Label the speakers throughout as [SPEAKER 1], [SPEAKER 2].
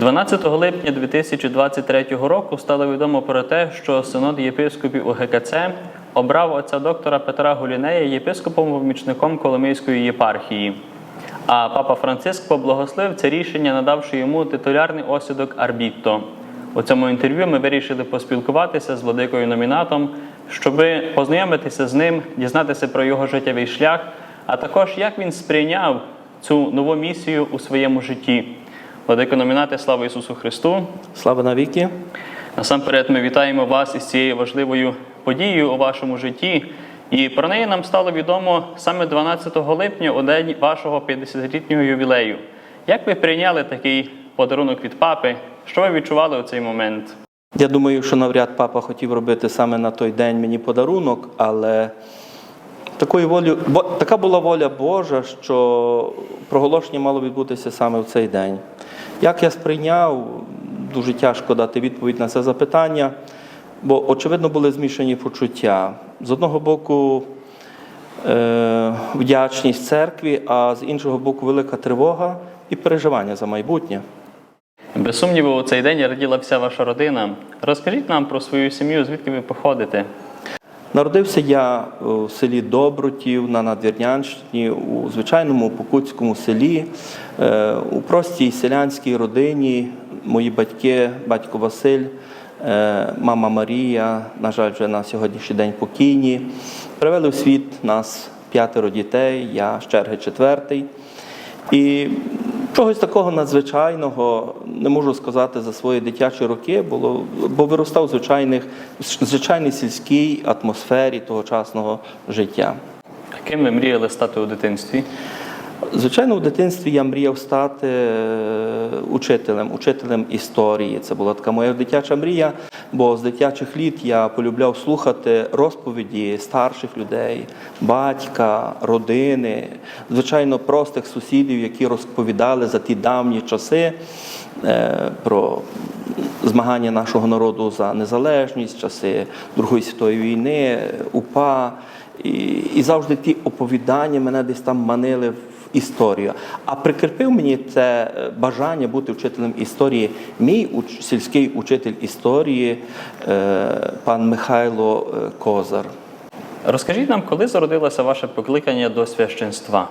[SPEAKER 1] 12 липня 2023 року стало відомо про те, що Синод єпископів УГКЦ обрав отця доктора Петра Гулінея єпископом-помічником Коломийської єпархії. А папа Франциск поблагословив це рішення, надавши йому титулярний осідок Арбітто. У цьому інтерв'ю ми вирішили поспілкуватися з владикою номінатом, щоб познайомитися з ним, дізнатися про його життєвий шлях, а також як він сприйняв цю нову місію у своєму житті. Владико номінати, слава Ісусу Христу!
[SPEAKER 2] Слава навіки!
[SPEAKER 1] Насамперед ми вітаємо вас із цією важливою подією у вашому житті. І про неї нам стало відомо саме 12 липня, у день вашого 50-літнього ювілею. Як ви прийняли такий подарунок від папи? Що ви відчували у цей момент?
[SPEAKER 2] Я думаю, що навряд папа хотів робити саме на той день мені подарунок, але такої волі, бо, така була воля Божа, що проголошення мало відбутися саме в цей день. Як я сприйняв, дуже тяжко дати відповідь на це запитання, бо, очевидно, були змішані почуття. З одного боку, е, вдячність церкві, а з іншого боку, велика тривога і переживання за майбутнє.
[SPEAKER 1] Без сумніву, у цей день раділа вся ваша родина. Розкажіть нам про свою сім'ю, звідки ви походите.
[SPEAKER 2] Народився я у селі Добрутів на Надвірнянщині, у звичайному Покутському селі, е, у простій селянській родині. Мої батьки, батько Василь, е, мама Марія, на жаль, вже на сьогоднішній день покійні. Привели в світ нас п'ятеро дітей, я з черги четвертий. І чогось такого надзвичайного не можу сказати за свої дитячі роки, було, бо виростав в звичайних, звичайній сільській атмосфері тогочасного життя.
[SPEAKER 1] Ким ви мріяли стати у дитинстві?
[SPEAKER 2] Звичайно, в дитинстві я мріяв стати е, учителем, учителем історії. Це була така моя дитяча мрія, бо з дитячих літ я полюбляв слухати розповіді старших людей, батька, родини, звичайно, простих сусідів, які розповідали за ті давні часи е, про змагання нашого народу за незалежність, часи Другої світової війни, УПА. І, і завжди ті оповідання мене десь там манили в історію. А прикріпив мені це е, бажання бути вчителем історії. Мій уч, сільський учитель історії, е, пан Михайло е, Козар.
[SPEAKER 1] Розкажіть нам, коли зародилося ваше покликання до священства?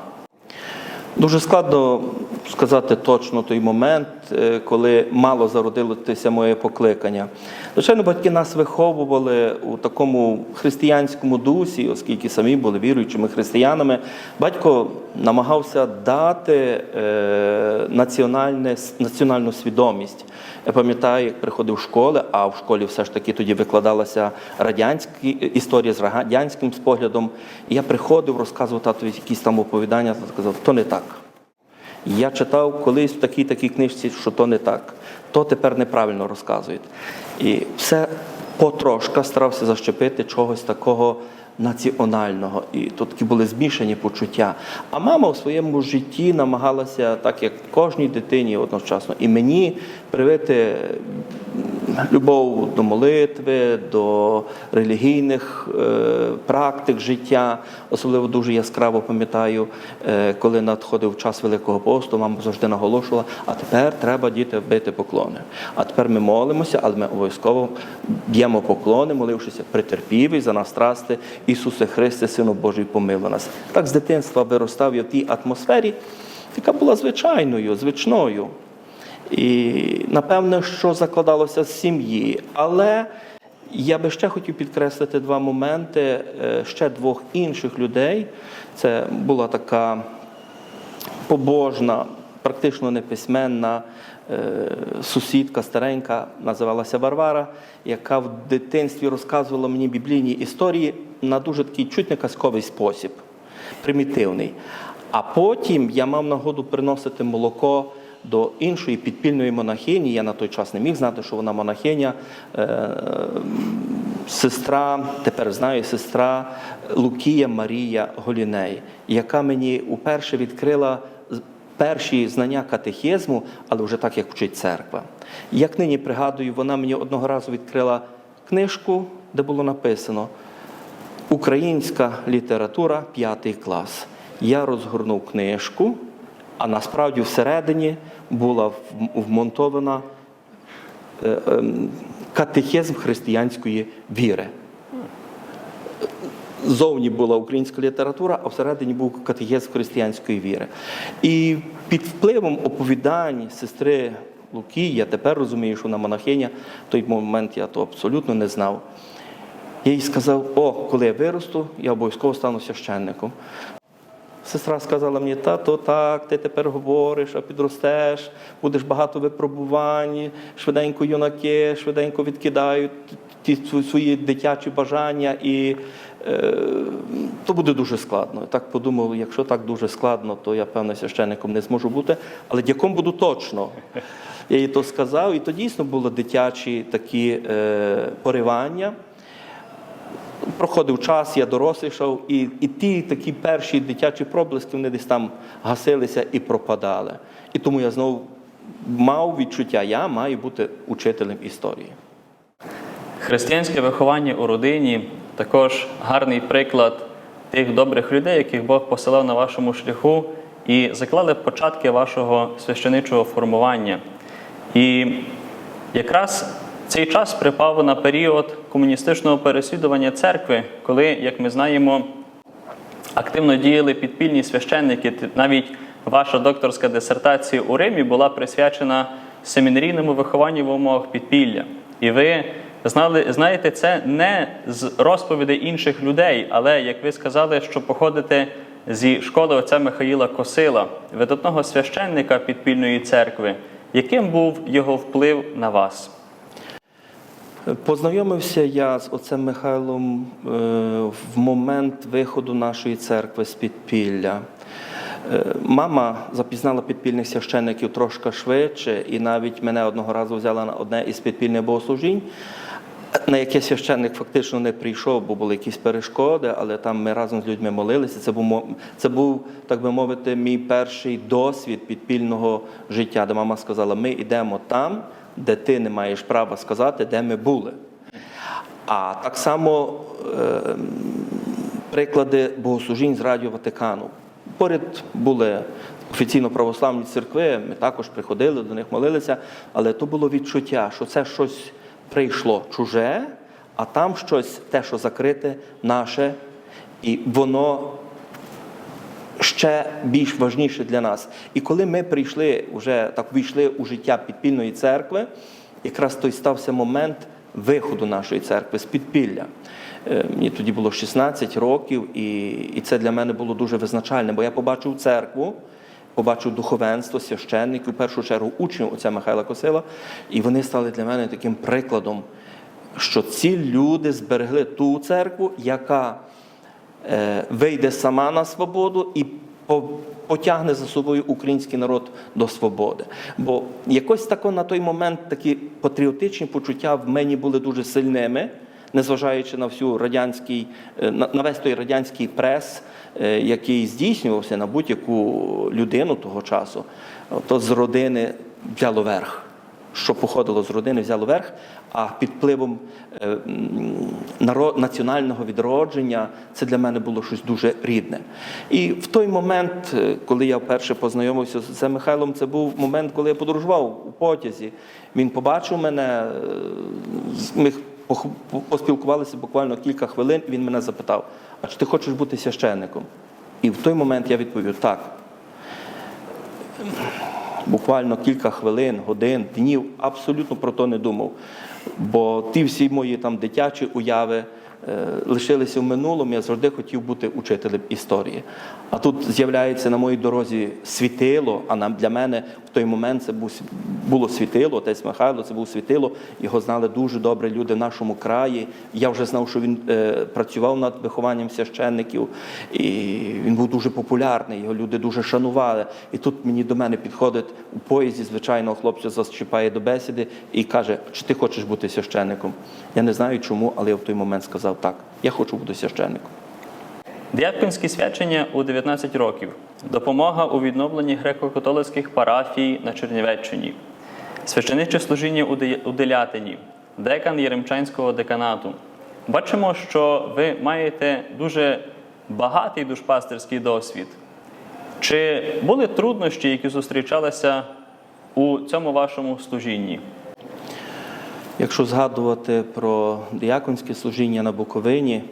[SPEAKER 2] Дуже складно сказати точно той момент, е, коли мало зародилося моє покликання. Звичайно, батьки нас виховували у такому християнському дусі, оскільки самі були віруючими християнами. Батько намагався дати е, національне, національну свідомість. Я пам'ятаю, як приходив в школи, а в школі все ж таки тоді викладалася радянська історія з радянським споглядом. І я приходив, розказував татові якісь там оповідання, тато сказав, то не так. Я читав колись в такій такій книжці, що то не так, то тепер неправильно розказують. І все потрошка старався защепити чогось такого національного. І тут такі були змішані почуття. А мама у своєму житті намагалася, так як кожній дитині одночасно, і мені привити любов до молитви, до релігійних е, практик життя. Особливо дуже яскраво пам'ятаю, е, коли надходив час Великого посту, мама завжди наголошувала, а тепер треба діти бити поклони. А тепер ми молимося, але ми обов'язково б'ємо поклони, молившися притерпівий за нас страсти. Ісусе Христе, Сину Божий, помилуй нас. Так з дитинства виростав я в тій атмосфері, яка була звичайною, звичною. І напевне, що закладалося з сім'ї. Але я би ще хотів підкреслити два моменти е, ще двох інших людей. Це була така побожна, практично неписьменна е, сусідка старенька, називалася Варвара, яка в дитинстві розказувала мені біблійні історії на дуже такий чуть не казковий спосіб, примітивний. А потім я мав нагоду приносити молоко до іншої підпільної монахині. Я на той час не міг знати, що вона монахиня. Е, Сестра, тепер знаю, сестра Лукія Марія Голіней, яка мені уперше відкрила перші знання катехізму, але вже так, як вчить церква. Як нині пригадую, вона мені одного разу відкрила книжку, де було написано Українська література, п'ятий клас. Я розгорнув книжку А насправді всередині була вмонтована е, ем, християнської віри. Зовні була українська література, а всередині був катехизм християнської віри. І під впливом оповідань сестри Луки, я тепер розумію, що вона монахиня, в той момент я то абсолютно не знав. Я їй сказав: о, коли я виросту, я обов'язково стану священником. Сестра сказала мені, тато, так, ти тепер говориш, а підростеш, будеш багато випробувань, швиденько юнаки, швиденько відкидають ті свої дитячі бажання, і е, то буде дуже складно. Так подумав, якщо так дуже складно, то я певно священником не зможу бути, але дяком буду точно. Я їй то сказав, і то дійсно були дитячі такі е, поривання. Проходив час, я дорослішав, і, і ті такі перші дитячі проблиски вони десь там гасилися і пропадали. І тому я знову мав відчуття, я маю бути учителем історії.
[SPEAKER 1] Християнське виховання у родині також гарний приклад тих добрих людей, яких Бог посилав на вашому шляху і заклали початки вашого священичого формування. І якраз цей час припав на період комуністичного переслідування церкви, коли, як ми знаємо, активно діяли підпільні священники. Навіть ваша докторська дисертація у Римі була присвячена семінарійному вихованню в умовах підпілля. І ви знали, знаєте це не з розповідей інших людей, але як ви сказали, що походите зі школи отця Михаїла Косила, видатного священника підпільної церкви. Яким був його вплив на вас?
[SPEAKER 2] Познайомився я з отцем Михайлом е, в момент виходу нашої церкви з підпілля. Е, Мама запізнала підпільних священиків трошки швидше, і навіть мене одного разу взяла на одне із підпільних богослужінь, на яке священник фактично не прийшов, бо були якісь перешкоди, але там ми разом з людьми молилися. Це був, це був, так би мовити, мій перший досвід підпільного життя, де мама сказала: ми йдемо там, де ти не маєш права сказати, де ми були. А так само е, приклади богослужінь з Радіо Ватикану. Поряд були офіційно православні церкви, ми також приходили до них, молилися, але то було відчуття, що це щось прийшло чуже, а там щось, те, що закрите, наше, і воно ще більш важніше для нас. І коли ми прийшли, вже так війшли у життя підпільної церкви, якраз той стався момент виходу нашої церкви з підпілля. Е, Мені тоді було 16 років, і, і це для мене було дуже визначальне, бо я побачив церкву, побачив духовенство, священників, в першу чергу учнів отця Михайла Косила, і вони стали для мене таким прикладом, що ці люди зберегли ту церкву, яка е, вийде сама на свободу і потягне за собою український народ до свободи. Бо якось тако на той момент такі патріотичні почуття в мені були дуже сильними, незважаючи на всю радянський, е, на весь той радянський прес, який здійснювався на будь-яку людину того часу, то з родини взяло верх що походило з родини, взяло верх, а під впливом е, національного відродження це для мене було щось дуже рідне. І в той момент, е, коли я вперше познайомився з Михайлом, це був момент, коли я подорожував у потязі. Він побачив мене, е, ми поспілкувалися буквально кілька хвилин, він мене запитав: а чи ти хочеш бути священником? І в той момент я відповів так буквально кілька хвилин, годин, днів абсолютно про то не думав. Бо ті всі мої там дитячі уяви лишилися в минулому. Я завжди хотів бути учителем історії. А тут з'являється на моїй дорозі світило. А для мене в той момент це було світило. Отець Михайло, це було світило. Його знали дуже добре люди в нашому краї. Я вже знав, що він е, працював над вихованням священників, і він був дуже популярний. Його люди дуже шанували. І тут мені до мене підходить у поїзді, звичайного хлопця зачіпає до бесіди і каже: чи ти хочеш бути священником? Я не знаю чому, але я в той момент сказав так: я хочу бути священником.
[SPEAKER 1] Діяконські свячення у 19 років, допомога у відновленні греко-католицьких парафій на Чернівеччині, священиче служіння у Делятині, декан Єремчанського деканату. Бачимо, що ви маєте дуже багатий душпастерський досвід. Чи були труднощі, які зустрічалися у цьому вашому служінні?
[SPEAKER 2] Якщо згадувати про діяконське служіння на Буковині,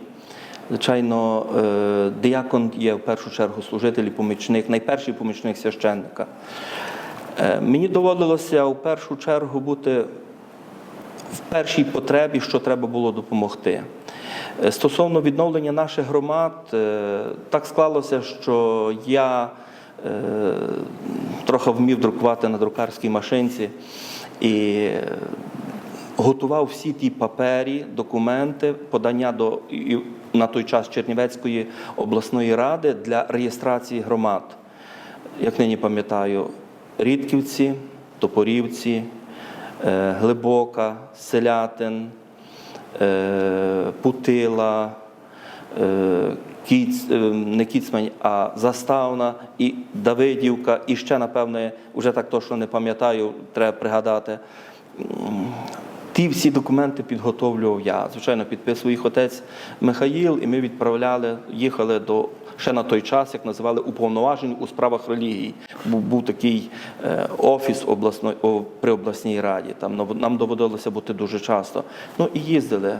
[SPEAKER 2] звичайно, е, діякон є в першу чергу служитель і помічник, найперший помічник священника. Е, Мені доводилося в першу чергу бути в першій потребі, що треба було допомогти. Е, Стосовно відновлення наших громад, так склалося, що я трохи вмів друкувати на друкарській машинці і готував всі ті папері, документи, подання до на той час Чернівецької обласної ради для реєстрації громад. Як нині пам'ятаю, Рідківці, Топорівці, е, Глибока, Селятин, е, Путила, е, Кіц, е, не Кіцмань, а Заставна і Давидівка, і ще, напевне, вже так точно не пам'ятаю, треба пригадати. Ті всі документи підготовлював я. Звичайно, підписував їх отець Михаїл, і ми відправляли, їхали до ще на той час, як називали уповноважень у справах релігії. Був, був такий е, офіс обласної о, при обласній раді. Там нам доводилося бути дуже часто. Ну і їздили.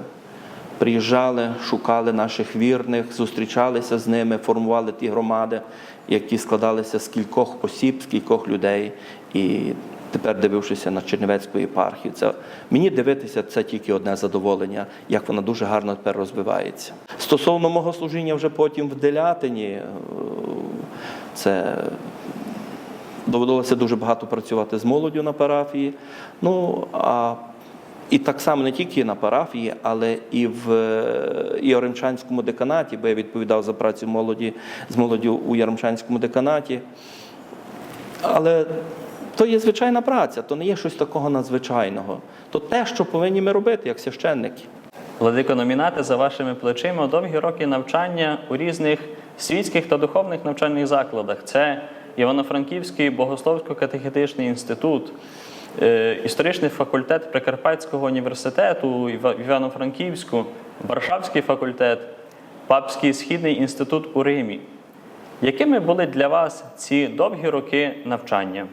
[SPEAKER 2] Приїжджали, шукали наших вірних, зустрічалися з ними, формували ті громади, які складалися з кількох осіб, з кількох людей. І тепер, дивившися на Чернівецьку єпархію, це мені дивитися це тільки одне задоволення, як вона дуже гарно тепер розвивається. Стосовно мого служіння вже потім в Делятині, е, це доводилося дуже багато працювати з молоддю на парафії. Ну а і так само не тільки на парафії, але і в е, Яремчанському деканаті, бо я відповідав за працю молоді з молоддю у Яремчанському деканаті. Але то є звичайна праця, то не є щось такого надзвичайного. То те, що повинні ми робити, як священники.
[SPEAKER 1] Владико номінати за вашими плечима довгі роки навчання у різних світських та духовних навчальних закладах. Це Івано-Франківський богословсько-катехетичний інститут, е, історичний факультет Прикарпатського університету Івано-Франківську, Варшавський факультет, Папський східний інститут у Римі. Якими були для вас ці довгі роки навчання?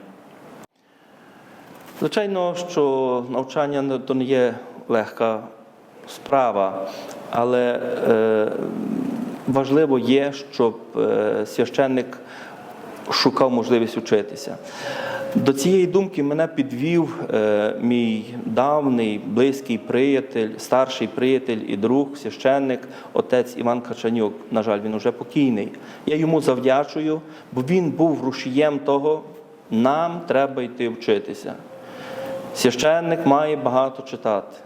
[SPEAKER 2] Звичайно, що навчання то не є легка справа, але е, важливо є, щоб е, священник шукав можливість вчитися. До цієї думки мене підвів е, мій давний близький приятель, старший приятель і друг, священник, отець Іван Качанюк. На жаль, він уже покійний. Я йому завдячую, бо він був рушієм того, нам треба йти вчитися. Священник має багато читати.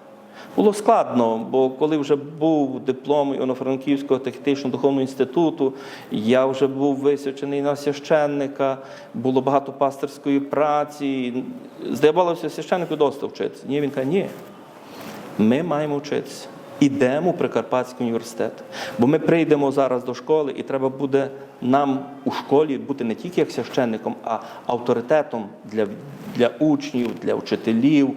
[SPEAKER 2] Було складно, бо коли вже був диплом Івано-Франківського технічного духовного інституту, я вже був висвячений на священника, було багато пасторської праці. Здавалося, священнику достав вчитися. Ні, він каже, ні, ми маємо вчитися. Ідемо в Прикарпатський університет. Бо ми прийдемо зараз до школи, і треба буде нам у школі бути не тільки як священником, а авторитетом для, для учнів, для вчителів.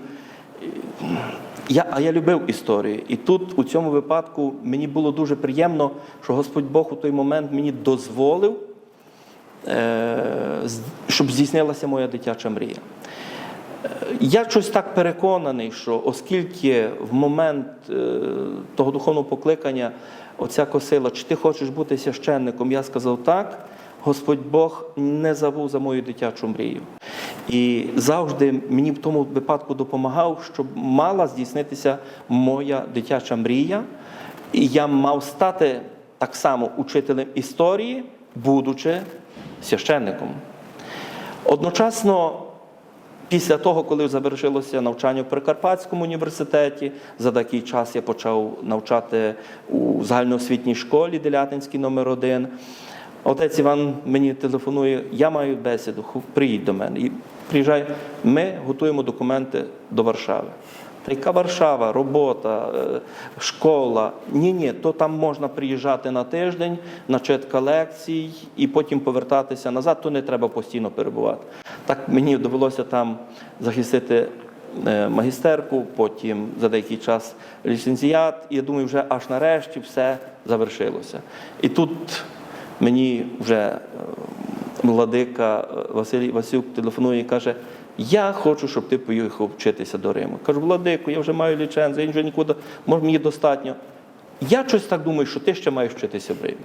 [SPEAKER 2] Я, а я любив історію. І тут, у цьому випадку, мені було дуже приємно, що Господь Бог у той момент мені дозволив, е, щоб здійснилася моя дитяча мрія. Я щось так переконаний, що оскільки в момент е, того духовного покликання оця косила, чи ти хочеш бути священником, я сказав так, Господь Бог не забув за мою дитячу мрію. І завжди мені в тому випадку допомагав, щоб мала здійснитися моя дитяча мрія. І я мав стати так само учителем історії, будучи священником. Одночасно, після того, коли завершилося навчання в Прикарпатському університеті, за такий час я почав навчати у загальноосвітній школі Делятинській номер 1 Отець Іван мені телефонує, я маю бесіду, приїдь до мене. І приїжджай, ми готуємо документи до Варшави. Та яка Варшава, робота, е, школа. Ні, ні, то там можна приїжджати на тиждень, начитка лекцій і потім повертатися назад, то не треба постійно перебувати. Так мені довелося там захистити е, магістерку, потім за деякий час ліцензіат. І я думаю, вже аж нарешті все завершилося. І тут мені вже е, владика Василій Васюк телефонує і каже: Я хочу, щоб ти поїхав вчитися до Риму. Кажу, владику, я вже маю ліцензію, я вже нікуди, може мені достатньо. Я щось так думаю, що ти ще маєш вчитися в Римі.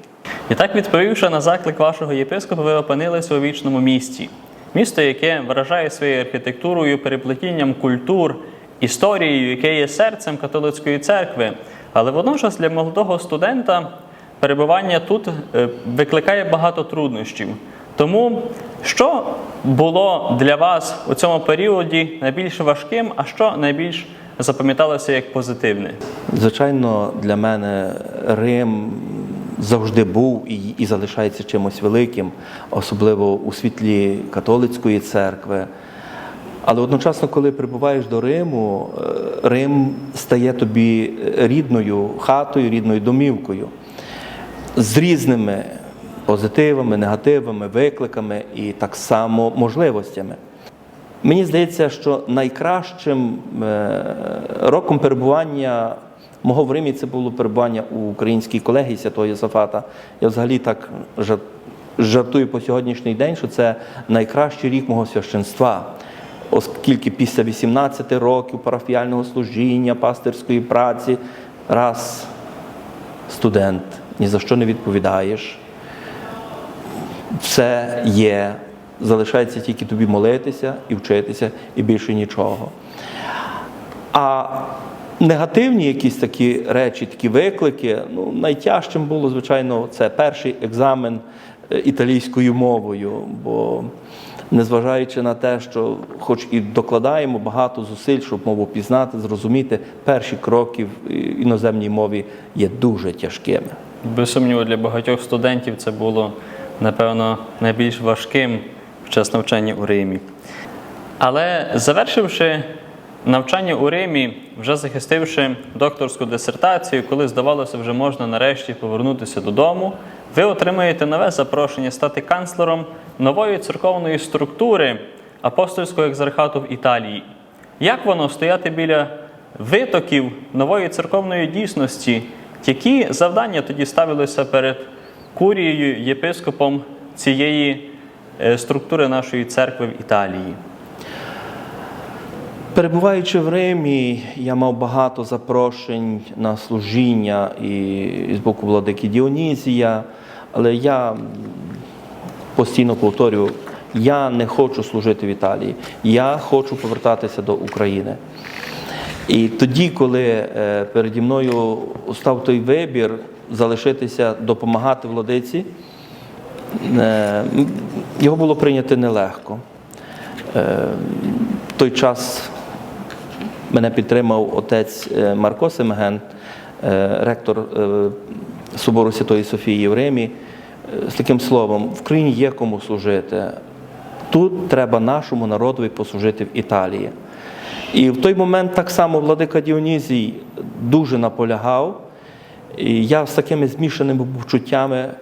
[SPEAKER 1] І так, відповівши на заклик вашого єпископа, ви опинилися у вічному місті. Місто, яке вражає своєю архітектурою, переплетінням культур, історією, яке є серцем католицької церкви. Але водночас для молодого студента перебування тут е, викликає багато труднощів. Тому що було для вас у цьому періоді найбільш важким, а що найбільш запам'яталося як позитивне?
[SPEAKER 2] Звичайно, для мене Рим завжди був і, і залишається чимось великим, особливо у світлі католицької церкви. Але одночасно, коли прибуваєш до Риму, е, Рим стає тобі рідною хатою, рідною домівкою з різними позитивами, негативами, викликами і так само можливостями. Мені здається, що найкращим е, роком перебування мого в Римі це було перебування у українській колегії Святого Єсафата. Я взагалі так жартую по сьогоднішній день, що це найкращий рік мого священства, оскільки після 18 років парафіяльного служіння, пастирської праці, раз студент, ні за що не відповідаєш, все є, залишається тільки тобі молитися і вчитися, і більше нічого. А негативні якісь такі речі, такі виклики, ну, найтяжчим було, звичайно, це перший екзамен е, італійською мовою. Бо незважаючи на те, що хоч і докладаємо багато зусиль, щоб мову пізнати, зрозуміти, перші кроки в іноземній мові є дуже тяжкими.
[SPEAKER 1] Без сумніву, для багатьох студентів це було, напевно, найбільш важким під час навчання у Римі. Але завершивши навчання у Римі, вже захистивши докторську дисертацію, коли здавалося, вже можна нарешті повернутися додому, ви отримаєте нове запрошення стати канцлером нової церковної структури апостольського екзархату в Італії. Як воно стояти біля витоків нової церковної дійсності? Які завдання тоді ставилися перед курією, єпископом цієї е, структури нашої церкви в Італії?
[SPEAKER 2] Перебуваючи в Римі, я мав багато запрошень на служіння і з боку владики Діонізія, але я постійно повторюю, я не хочу служити в Італії, я хочу повертатися до України. І тоді, коли е, переді мною став той вибір залишитися, допомагати владиці, е, його було прийняти нелегко. Е, В той час мене підтримав отець е, Марко Семеген, ректор Собору Святої Софії в Римі, з таким словом: в країні є кому служити. Тут треба нашому народові послужити в Італії. І в той момент так само владика Діонізій дуже наполягав, і я з такими змішаними почуттями е,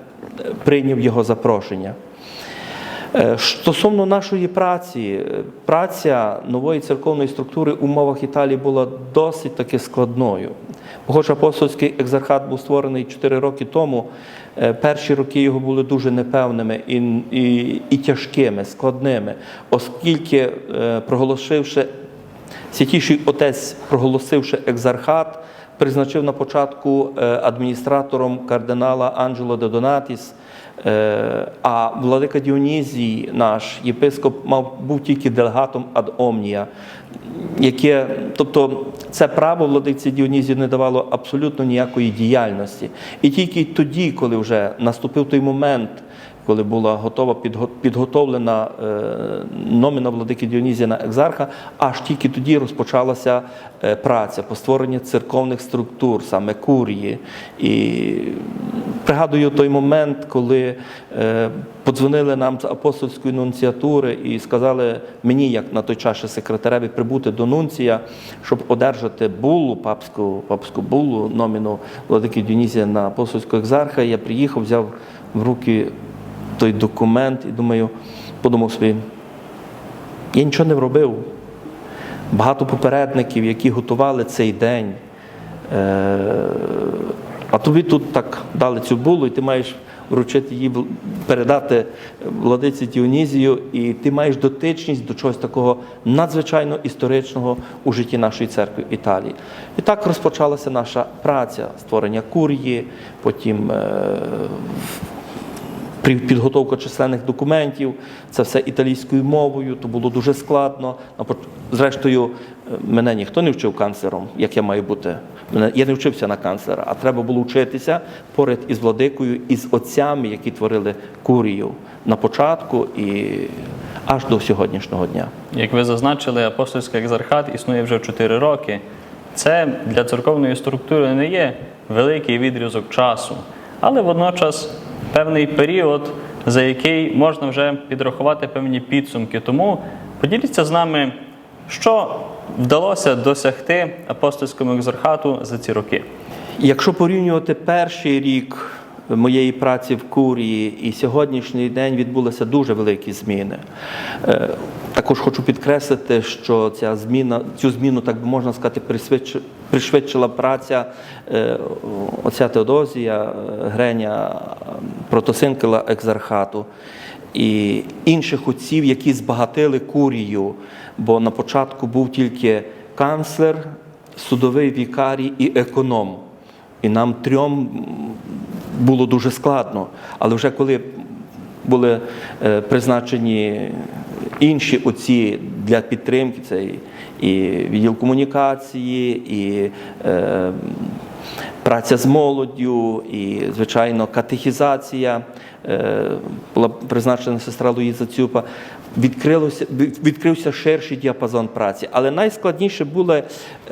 [SPEAKER 2] прийняв його запрошення. Е, Стосовно нашої праці, е, праця нової церковної структури в умовах Італії була досить таки складною. Хоч апостольський екзархат був створений 4 роки тому, перші роки його були дуже непевними і, і, і тяжкими, складними, оскільки, проголосивши Святіший отець, проголосивши екзархат, призначив на початку е, адміністратором кардинала Анджело де Донатіс. Е, А владика Діонізій, наш єпископ, мав був тільки делегатом ад омнія, яке, тобто це право владиці Діонізію не давало абсолютно ніякої діяльності. І тільки тоді, коли вже наступив той момент, коли була готова підготовлена е, номіна владики Діонізія на екзарха, аж тільки тоді розпочалася е, праця по створенню церковних структур, саме курії. І пригадую той момент, коли е, подзвонили нам з апостольської нунціатури і сказали мені, як на той час секретареві, прибути до нунція, щоб одержати булу, папську, папську булу, номіну владики Діонізія на апостольського екзарха. Я приїхав, взяв в руки той документ і думаю, подумав собі, я нічого не робив. Багато попередників, які готували цей день. Е, а тобі тут так дали цю булу, і ти маєш вручити її, передати владиці Діонізію, і ти маєш дотичність до чогось такого надзвичайно історичного у житті нашої церкви в Італії. І так розпочалася наша праця створення курії, потім е, підготовка численних документів, це все італійською мовою, то було дуже складно. Зрештою, е, мене ніхто не вчив канцлером, як я маю бути. Я не вчився на канцлера, а треба було вчитися поряд із владикою, із отцями, які творили курію на початку і аж до сьогоднішнього дня.
[SPEAKER 1] Як ви зазначили, апостольський екзархат існує вже 4 роки. Це для церковної структури не є великий відрізок часу, але водночас певний період, за який можна вже підрахувати певні підсумки. Тому поділіться з нами, що вдалося досягти апостольському екзархату за ці роки.
[SPEAKER 2] Якщо порівнювати перший рік моєї праці в Курії і сьогоднішній день відбулися дуже великі зміни. Е, Також хочу підкреслити, що ця зміна, цю зміну, так би можна сказати, пришвидши- пришвидшила праця е, отця Теодозія, е, Греня, е, протосинкела екзархату і інших отців, які збагатили курію, бо на початку був тільки канцлер, судовий вікарій і економ. І нам трьом було дуже складно. Але вже коли були призначені інші отці для підтримки, це і- відділ комунікації, і е, праця з молоддю, і, звичайно, катехізація, була призначена сестра Луїза Цюпа. Відкрилося, відкрився ширший діапазон праці. Але найскладніше було,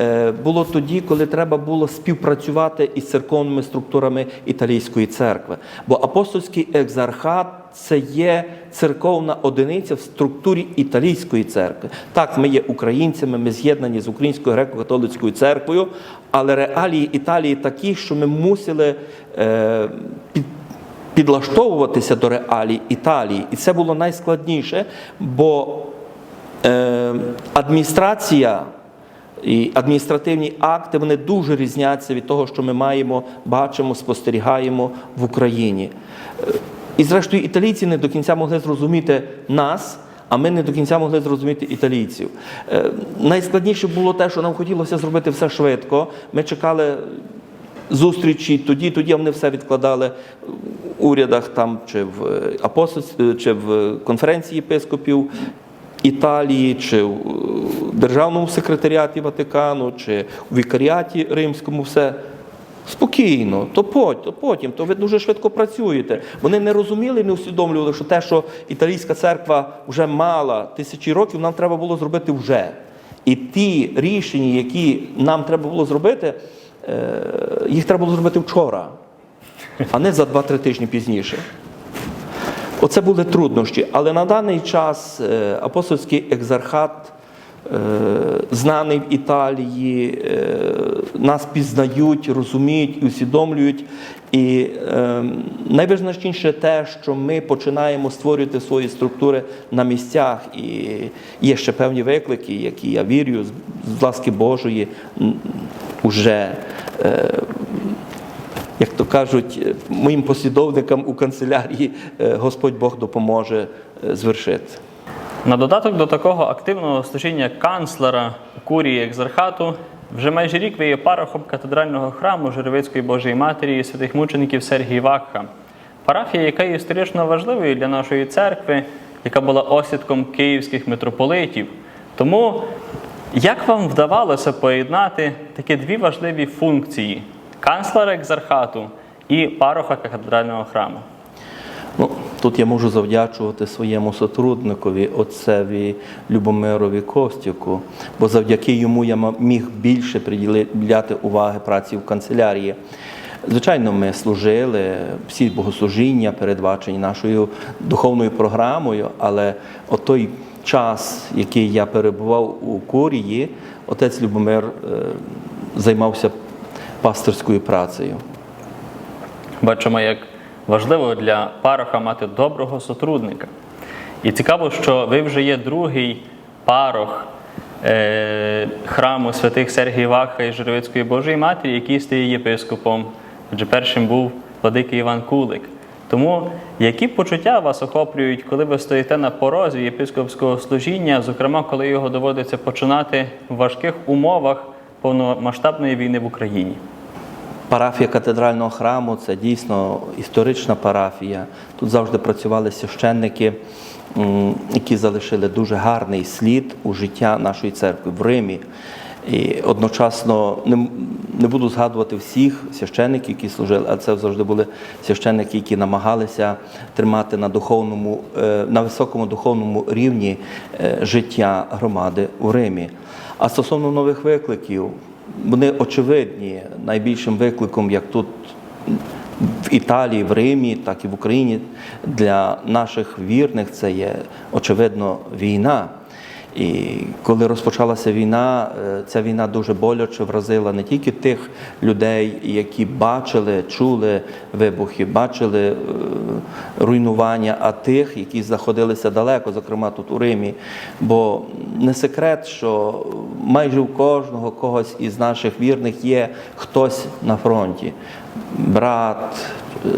[SPEAKER 2] е, було тоді, коли треба було співпрацювати із церковними структурами італійської церкви. Бо апостольський екзархат це є церковна одиниця в структурі італійської церкви. Так, ми є українцями, ми з'єднані з Українською греко-католицькою церквою, але реалії Італії такі, що ми мусили е, під, підлаштовуватися до реалій Італії. І це було найскладніше, бо е, адміністрація і адміністративні акти вони дуже різняться від того, що ми маємо, бачимо, спостерігаємо в Україні. Е, І зрештою, італійці не до кінця могли зрозуміти нас. А ми не до кінця могли зрозуміти італійців. Е, Найскладніше було те, що нам хотілося зробити все швидко. Ми чекали зустрічі тоді, тоді вони все відкладали в урядах там чи в е, апостольстві, чи в конференції єпископів Італії, чи в е, Державному секретаріаті Ватикану, чи у вікаріаті Римському, все. Спокійно, то потім, то потім, то ви дуже швидко працюєте. Вони не розуміли, не усвідомлювали, що те, що італійська церква вже мала тисячі років, нам треба було зробити вже. І ті рішення, які нам треба було зробити, е, їх треба було зробити вчора, а не за 2-3 тижні пізніше. Оце були труднощі. Але на даний час е, апостольський екзархат е, знаний в Італії, е, нас пізнають, розуміють і усвідомлюють. І е, найвизначніше те, що ми починаємо створювати свої структури на місцях, і є ще певні виклики, які я вірю, з, ласки Божої уже. Е, як то кажуть, моїм послідовникам у канцелярії е, Господь Бог допоможе е, звершити.
[SPEAKER 1] На додаток до такого активного служіння канцлера курії екзархату, вже майже рік ви є парохом катедрального храму Жеревицької Божої Матері і святих мучеників Сергій Вакха. Парафія, яка є історично важливою для нашої церкви, яка була осідком київських митрополитів. Тому як вам вдавалося поєднати такі дві важливі функції канцлера екзархату і пароха катедрального храму?
[SPEAKER 2] Ну, тут я можу завдячувати своєму сотрудникові, отцеві Любомирові Костюку, бо завдяки йому я міг більше приділяти уваги праці в канцелярії. Звичайно, ми служили всі богослужіння, передбачені нашою духовною програмою, але от той час, який я перебував у Курії, отець Любомир е, займався пасторською працею.
[SPEAKER 1] Бачимо, як важливо для пароха мати доброго сотрудника. І цікаво, що ви вже є другий парох е, храму святих Сергія Ваха і Жировицької Божої Матері, який стає єпископом. Адже першим був владикий Іван Кулик. Тому які почуття вас охоплюють, коли ви стоїте на порозі єпископського служіння, зокрема, коли його доводиться починати в важких умовах повномасштабної війни в Україні?
[SPEAKER 2] Парафія катедрального храму це дійсно історична парафія. Тут завжди працювали священники, які залишили дуже гарний слід у життя нашої церкви в Римі. І одночасно не, не буду згадувати всіх священників, які служили, а це завжди були священники, які намагалися тримати на духовному, е, на високому духовному рівні е, життя громади у Римі. А стосовно нових викликів, вони очевидні. Найбільшим викликом, як тут в Італії, в Римі, так і в Україні для наших вірних це є очевидно війна. І коли розпочалася війна, е, ця війна дуже боляче вразила не тільки тих людей, які бачили, чули вибухи, бачили е, руйнування, а тих, які знаходилися далеко, зокрема тут у Римі. Бо не секрет, що майже у кожного когось із наших вірних є хтось на фронті: брат,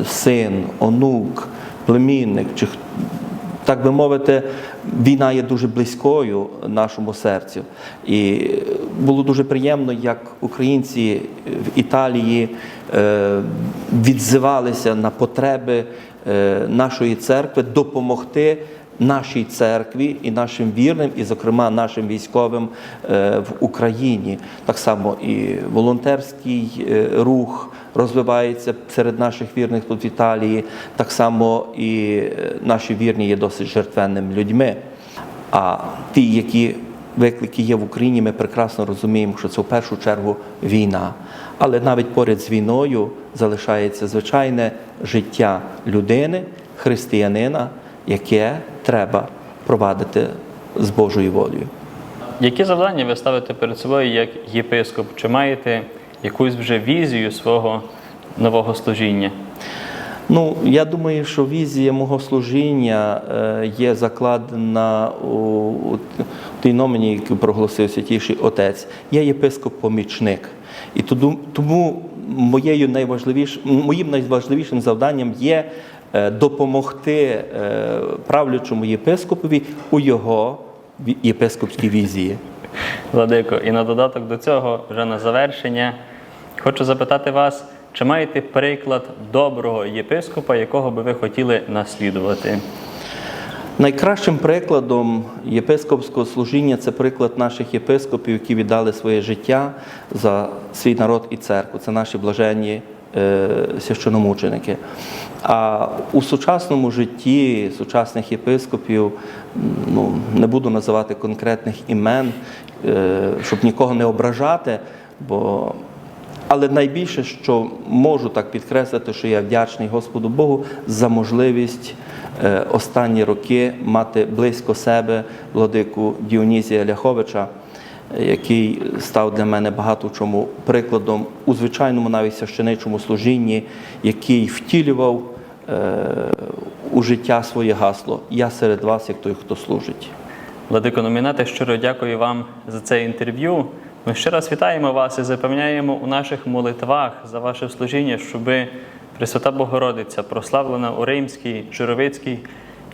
[SPEAKER 2] син, онук, племінник чи так би мовити, війна є дуже близькою нашому серцю. І було дуже приємно, як українці в Італії е, відзивалися на потреби е, нашої церкви допомогти. Нашій церкві і нашим вірним, і, зокрема, нашим військовим е, в Україні. Так само і волонтерський е, рух розвивається серед наших вірних тут в Італії. Так само і е, наші вірні є досить жертвенними людьми. А ті, які виклики є в Україні, ми прекрасно розуміємо, що це в першу чергу війна. Але навіть поряд з війною залишається звичайне життя людини, християнина, яке треба провадити з Божою волею.
[SPEAKER 1] Які завдання ви ставите перед собою як єпископ? Чи маєте якусь вже візію свого нового служіння?
[SPEAKER 2] Ну, я думаю, що візія мого служіння е, є закладена у, тій номені, яку проголосив Святіший Отець. Я єпископ-помічник. І тому, моєю найважливіш, моїм найважливішим завданням є е, допомогти е, правлячому єпископові у його єпископській візії.
[SPEAKER 1] Владико, і на додаток до цього, вже на завершення, хочу запитати вас, чи маєте приклад доброго єпископа, якого би ви хотіли наслідувати?
[SPEAKER 2] Найкращим прикладом єпископського служіння це приклад наших єпископів, які віддали своє життя за свій народ і церкву. Це наші блаженні е, священомученики. А у сучасному житті сучасних єпископів, ну, не буду називати конкретних імен, е, щоб нікого не ображати, бо але найбільше, що можу так підкреслити, що я вдячний Господу Богу за можливість е, останні роки мати близько себе владику Діонізія Ляховича, який став для мене багато чому прикладом у звичайному навіть священичому служінні, який втілював е, у життя своє гасло Я серед вас, як той, хто служить.
[SPEAKER 1] Владико Номінате, щиро дякую вам за це інтерв'ю. Ми ще раз вітаємо вас і запевняємо у наших молитвах за ваше служіння, щоби Пресвята Богородиця, прославлена у Римській, Жировицькій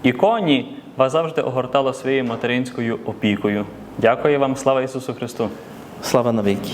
[SPEAKER 1] іконі, вас завжди огортала своєю материнською опікою. Дякую вам, слава Ісусу Христу!
[SPEAKER 2] Слава навіки!